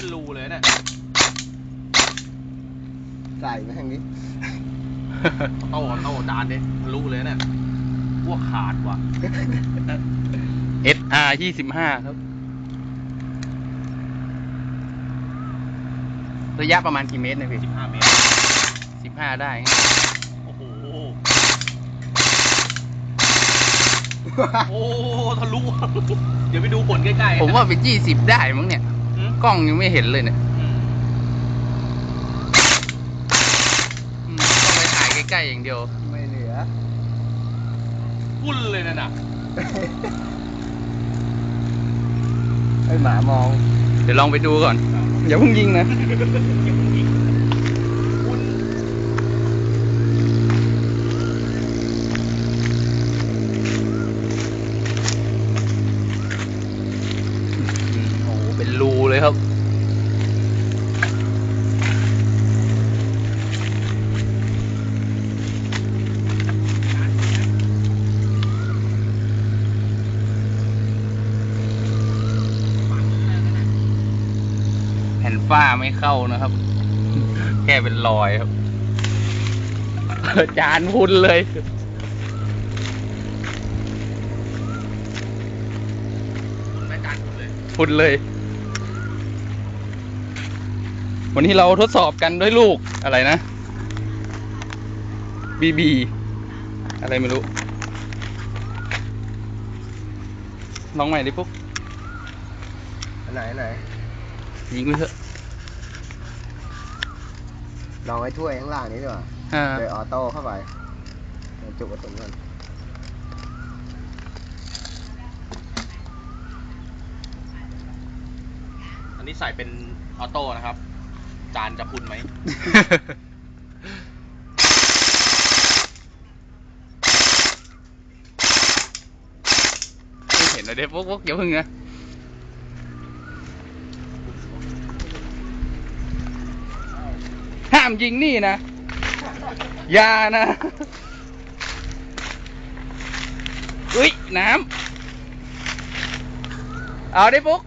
เป็นรูเลยเนี่ย ใส่มาทางนี้ โต้โต้จานดิทะลุเลยเนี่ยพวกขาดว่ะ SR ยี่สิบห้าครับ ระยะประมาณกี่เมตรนะพี่15เมตร สิบห้าได้โอ้โห โอ้ทะลุ เดี๋ยวไปดูผลใกล้ๆผมว่าเป็นยี่สิบได้มั้งเนี่ยอืม กล้องยังไม่เห็นเลยเนี่ยอืมอืมต้องไปถ่ายใกล้ๆอย่างเดียว ไม่เหลือพุ่นเลยนั่นน่ะไอ้หมามอง เดี๋ยวลองไปดูก่อน อย่าเพิ่งยิงนะ พุ่น อืมโอ้โหเป็นรูเลยครับ แผ่นฝ้าไม่เข้านะครับ แค่เป็นรอยครับ จานพุนเลย พุ่นแม่จานพุนเลยพุนเลย วันนี้เราทดสอบกันด้วยลูกอะไรนะบีบี อะไรไม่รู้ลองใหม่ดิปุ๊กไหนไหน ยิงไปเถอะลองไอ้ถ้วยข้างล่างนี้ดีกว่าอ่าเลยออโต้เข้าไปบรรจุกระสุนก่อนอันนี้ใส่เป็นออโต้นะครับ จานจะพุ่นไหม ไม่เห็นเลยเด็ปุ๊กปุ๊กอย่าพึ่งนะ ห้ามยิงนี่นะอย่านะอุ้ยน้ำเอาได้ปุ๊ก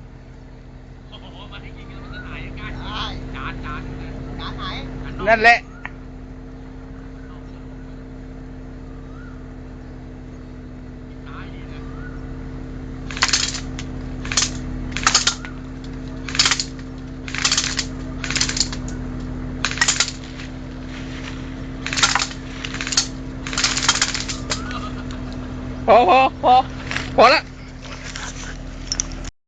จานจานจานไหนนั่นแหละ พอพอพอพอละ